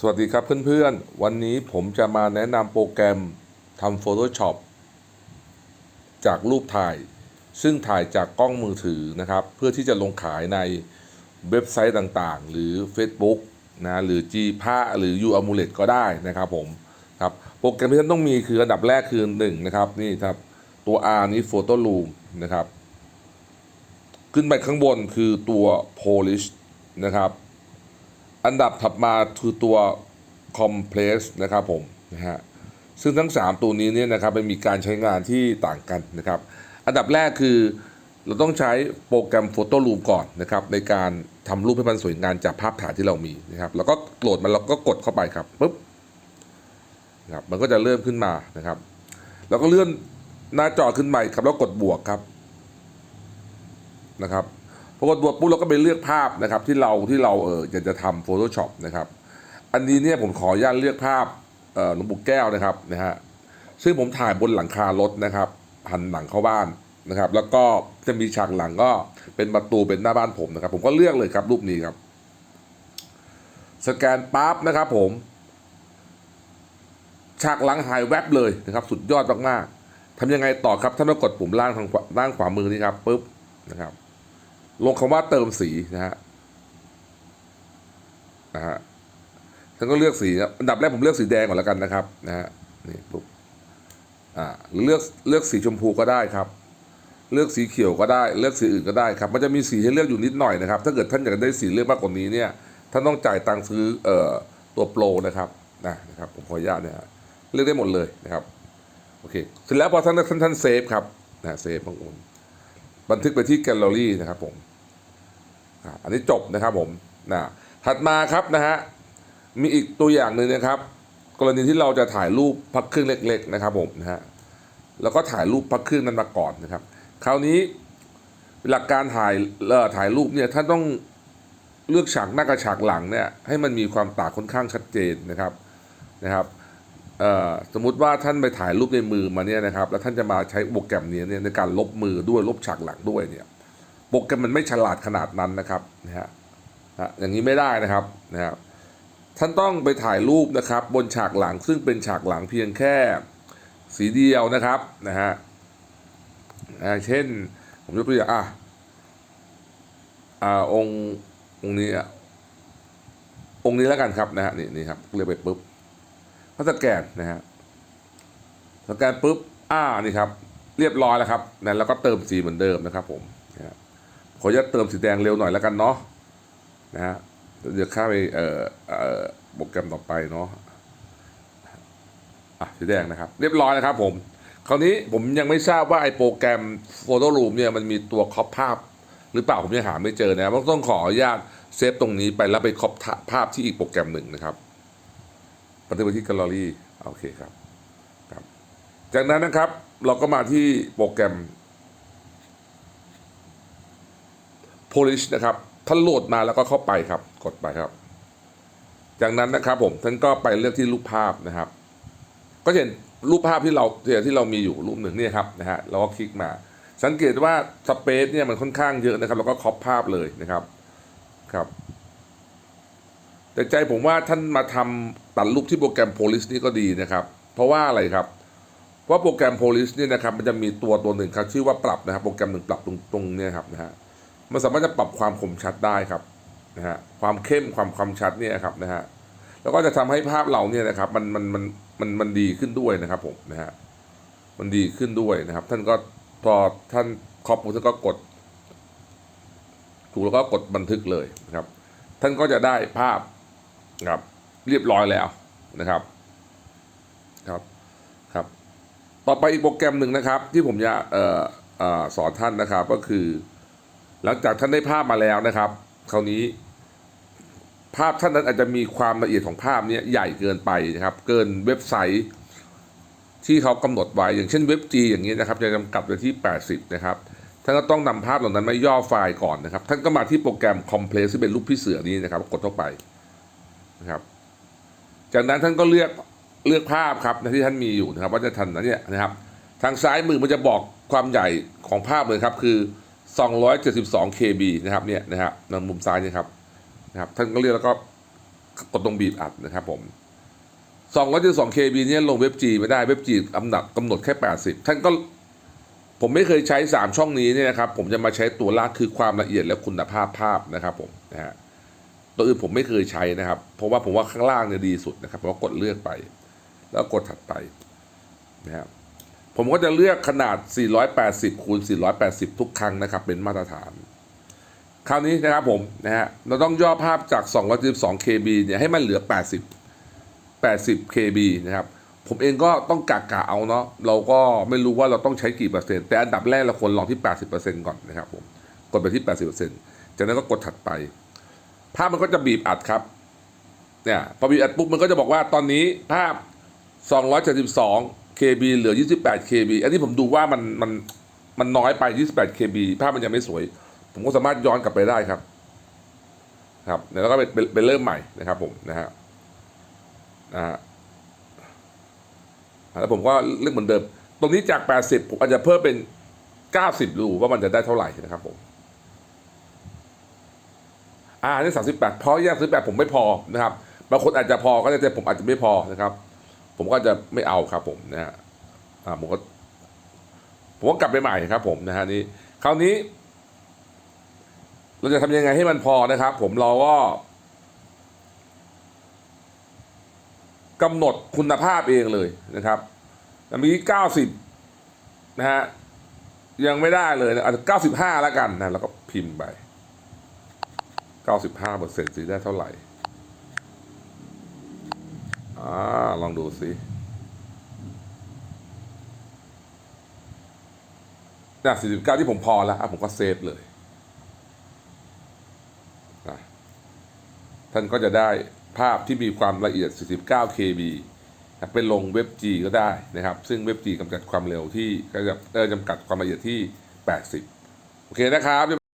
สวัสดีครับเพื่อนๆ วันนี้ผมจะมาแนะนำโปรแกรมทำ Photoshop จากรูปถ่าย ซึ่งถ่ายจากกล้องมือถือนะครับ เพื่อที่จะลงขายในเว็บไซต์ต่างๆ หรือ Facebook นะหรือ G ผ้าหรือ U Amulet ก็ได้นะครับผมครับโปรแกรมที่ท่านต้องมีคืออันดับแรกคือ 1 นะครับ นี่ครับตัว R นี้ Photo Room นะครับ ขึ้นไปข้างบนคือตัว Polish นะครับ อันดับถัดมาคือตัว Compress นะครับผมนะฮะซึ่งทั้ง 3 ตัวนี้เนี่ยนะครับมันมีการใช้งานที่ต่างกันนะครับ อันดับแรกคือเราต้องใช้โปรแกรม Photo Room ก่อนนะครับในการทำรูปให้มันสวยงามจากภาพถ่ายที่เรามีนะครับแล้วก็โหลดมันเราก็กดเข้าไปครับปุ๊บนะครับมันก็จะเริ่มขึ้นมานะครับแล้วก็เลื่อนหน้าจอขึ้นไปครับแล้วกดบวกครับนะครับ พอกดบวกปุ๊บเราก็ไปเลือกภาพนะครับ ที่เราที่เราเอออยากจะทำ Photoshop นะครับ อันนี้เนี่ยผมขออนุญาตเลือกภาพหลวงปู่แก้วนะครับนะฮะซึ่งผมถ่ายบนหลังคารถนะครับหันหลังเข้าบ้านนะครับ แล้วก็จะมีฉากหลังก็เป็นประตูเป็นหน้าบ้านผมนะครับ ผมก็เลือกเลยครับรูปนี้ครับ สแกนปั๊บนะครับผม ฉากหลังหายแวบเลยนะครับ สุดยอดมากๆทำยังไงต่อครับถ้ามากดปุ่มล่างทางขวาล่างขวามือนี่ครับปุ๊บนะครับ ลงคำว่าเติมสีนะฮะนะฮะท่านก็เลือกสีนะอันดับแรกผมเลือกสีแดงก่อนแล้วกันนะครับนะฮะนี่ปุ๊บอ่าหรือเลือกเลือกสีชมพูก็ได้ครับ เลือกสีเขียวก็ได้ เลือกสีอื่นก็ได้ครับ มันจะมีสีให้เลือกอยู่นิดหน่อยนะครับ ถ้าเกิดท่านอยากได้สีเลือกมากกว่านี้เนี่ยท่านต้องจ่ายตังค์ซื้อเอ่อตัวโปรนะครับนะนะครับผมขออนุญาตเนี่ยฮะเลือกได้หมดเลยนะครับโอเคเสร็จแล้วพอท่านท่านท่านเซฟครับนะเซฟบางคน บันทึกไปที่แกลเลอรี่นะครับผมอันนี้จบนะครับผมนะถัดมาครับนะฮะมีอีกตัวอย่างหนึ่งนะครับ กรณีที่เราจะถ่ายรูปพักเครื่องเล็ก ๆ นะครับผมนะฮะแล้วก็ถ่ายรูปพักเครื่องนั้นมาก่อนนะครับ คราวนี้หลักการถ่ายเอ่อถ่ายรูปเนี่ยท่านต้องเลือกฉากหน้ากับฉากหลังเนี่ยให้มันมีความต่างค่อนข้างชัดเจนนะครับนะครับ สมมุติว่าท่านไปถ่ายรูปในมือมาเนี่ยนะครับ แล้วท่านจะมาใช้โปรแกรมนี้เนี่ยในการลบมือด้วยลบฉากหลังด้วยเนี่ยโปรแกรมมันไม่ฉลาดขนาดนั้นนะครับนะฮะอย่างนี้ไม่ได้นะครับนะครับท่านต้องไปถ่ายรูปนะครับ บนฉากหลังซึ่งเป็นฉากหลังเพียงแค่สีเดียวนะครับนะฮะเช่นผมยกตัวอย่างอะอ่าองค์องค์นี้อะองค์นี้แล้วกันครับนะฮะนี่นี่ครับเรียกไปปุ๊บ เขาสแกนนะฮะสแกนปุ๊บอ่านี่ครับ เรียบร้อยแล้วครับนะแล้วก็เติมสีเหมือนเดิมนะครับผมนะฮะขออนุญาตเติมสีแดงเร็วหน่อยแล้วกันเนาะนะฮะเดี๋ยวข้าไปเอ่อเอ่อโปรแกรมต่อไปเนาะอะสีแดงนะครับ เรียบร้อยนะครับผมคราวนี้ผมยังไม่ทราบว่าไอ้โปรแกรม Photo Room เนี่ยมันมีตัวครอปภาพ หรือเปล่าผมยังหาไม่เจอนะครับต้องขออนุญาตเซฟตรงนี้ไปแล้วไปครอปภาพที่อีกโปรแกรมหนึ่งนะครับ บันทึกไปที่แกลลอรี่โอเคครับครับ จากนั้นนะครับเราก็มาที่โปรแกรม Polish นะครับท่านโหลดมาแล้วก็เข้าไปครับ กดไปครับ จากนั้นนะครับผมท่านก็ไปเลือกที่รูปภาพนะครับ ก็เห็นรูปภาพที่เราที่เรามีอยู่รูปหนึ่งเนี่ยครับนะฮะเราก็คลิกมา สังเกตว่าสเปซเนี่ยมันค่อนข้างเยอะนะครับ แล้วก็ครอปภาพเลยนะครับครับ แต่ใจผมว่าท่านมาทำตัดรูปที่โปรแกรม Polish นี่ก็ดีนะครับ เพราะว่าอะไรครับเพราะโปรแกรม Polish เนี่ยนะครับมันจะมีตัวตัวหนึ่งครับชื่อว่าปรับนะครับโปรแกรมหนึ่งปรับตรงตรงเนี่ยครับนะฮะมันสามารถจะปรับความคมชัดได้ครับนะฮะความเข้มความความชัดเนี่ยครับนะฮะแล้วก็จะทำให้ภาพเราเนี่ยนะครับมันมันมันมันมันดีขึ้นด้วยนะครับผมนะฮะมันดีขึ้นด้วยนะครับ ท่านก็พอท่านครอบท่านก็กดถูกแล้วก็กดบันทึกเลยนะครับ ท่านก็จะได้ภาพ ครับเรียบร้อยแล้วนะครับครับครับ ต่อไปอีกโปรแกรมหนึ่งนะครับ ที่ผมจะเอ่ออสอนท่านนะครับก็คือ หลังจากท่านได้ภาพมาแล้วนะครับ คราวนี้ ภาพท่านนั้นอาจจะมีความละเอียดของภาพนี้ใหญ่เกินไปนะครับ เกินเว็บไซต์ที่เขากำหนดไว้อย่างเช่นเว็บ G อย่างนี้นะครับจะจำกัดไว้ที่ 80 นะครับท่านก็ต้องนำภาพเหล่านั้นมาย่อไฟล์ก่อนนะครับ ท่านก็มาที่โปรแกรม Compress ที่เป็นรูปพี่เสือนี้นะครับ กดเข้าไป นะครับ จากนั้นท่านก็เลือกเลือกภาพครับที่ท่านมีอยู่นะครับ ว่าจะทันนะเนี่ยนะครับ ทางซ้ายมือมันจะบอกความใหญ่ของภาพเลยครับ คือ 272 KB นะครับเนี่ยนะครับทางมุมซ้ายนี่ครับนะครับ ท่านก็เลือกแล้วก็กดตรงบีบอัดนะครับผม 272 KB เนี่ยลงเว็บ G ไม่ได้เว็บ G กำหนดกำหนดแค่ 80 ท่านก็ผมไม่เคยใช้ 3 ช่องนี้เนี่ยนะครับ ผมจะมาใช้ตัวลากคือความละเอียดและคุณภาพภาพนะครับผมนะฮะ ตัวอื่นผมไม่เคยใช้นะครับ เพราะว่าผมว่าข้างล่างเนี่ยดีสุดนะครับเพราะกดเลือกไป แล้วกดถัดไปนะครับผมก็จะเลือกขนาด 480 คูณ 480 ทุกครั้งนะครับ เป็นมาตรฐาน คราวนี้นะครับผมนะฮะเราต้องย่อภาพจาก 212 KB เนี่ยให้มันเหลือ 80 80 KB นะครับ ผมเองก็ต้องกะกะเอาเนาะเราก็ไม่รู้ว่าเราต้องใช้กี่เปอร์เซ็นต์แต่อันดับแรกเราควรลองที่ 80%ก่อนนะครับผมกดไปที่ 80%จากนั้นก็กดถัดไป ภาพมันก็จะบีบอัดครับเนี่ยพอบีบอัดปุ๊บมันก็จะบอกว่าตอนนี้ภาพ 272 KB เหลือ 28 KB อันนี้ผมดูว่ามันมันมันน้อยไป 28 KB ภาพมันยังไม่สวย ผมก็สามารถย้อนกลับไปได้ครับ ครับเดี๋ยวเราก็ไปไปไปเริ่มใหม่นะครับผมนะฮะนะฮะแล้วผมก็เลือกเหมือนเดิม ตรงนี้จาก 80 ผมอาจจะเพิ่มเป็น 90 ดูว่ามันจะได้เท่าไหร่นะครับผม อ่านี่สามสิบแปดพอแยกสิบแปดผมไม่พอนะครับบางคนอาจจะพอก็ได้แต่ผมอาจจะไม่พอนะครับ ผมก็จะไม่เอาครับผมนะฮะอ่าผมก็ผมก็กลับไปใหม่ครับ ผมนะฮะนี่คราวนี้ เราจะทำยังไงให้มันพอนะครับ ผมเราก็กำหนดคุณภาพเองเลยนะครับอันนี้เก้าสิบนะฮะยังไม่ได้เลยนะอาจจะเก้าสิบห้าแล้วกันนะแล้วก็พิมพ์ไป เก้าสิบห้าเปอร์เซ็นต์สิได้เท่าไหร่อ่าลองดูสิน่ะสี่สิบเก้าที่ผมพอแล้วผมก็เซฟเลยนะท่านก็จะได้ภาพที่มีความละเอียด 49 KB เป็นลงเว็บ G ก็ได้นะครับ ซึ่งเว็บ G กำจัดความเร็วที่ก็จะจำกัดความละเอียดที่ 80 โอเคนะครับ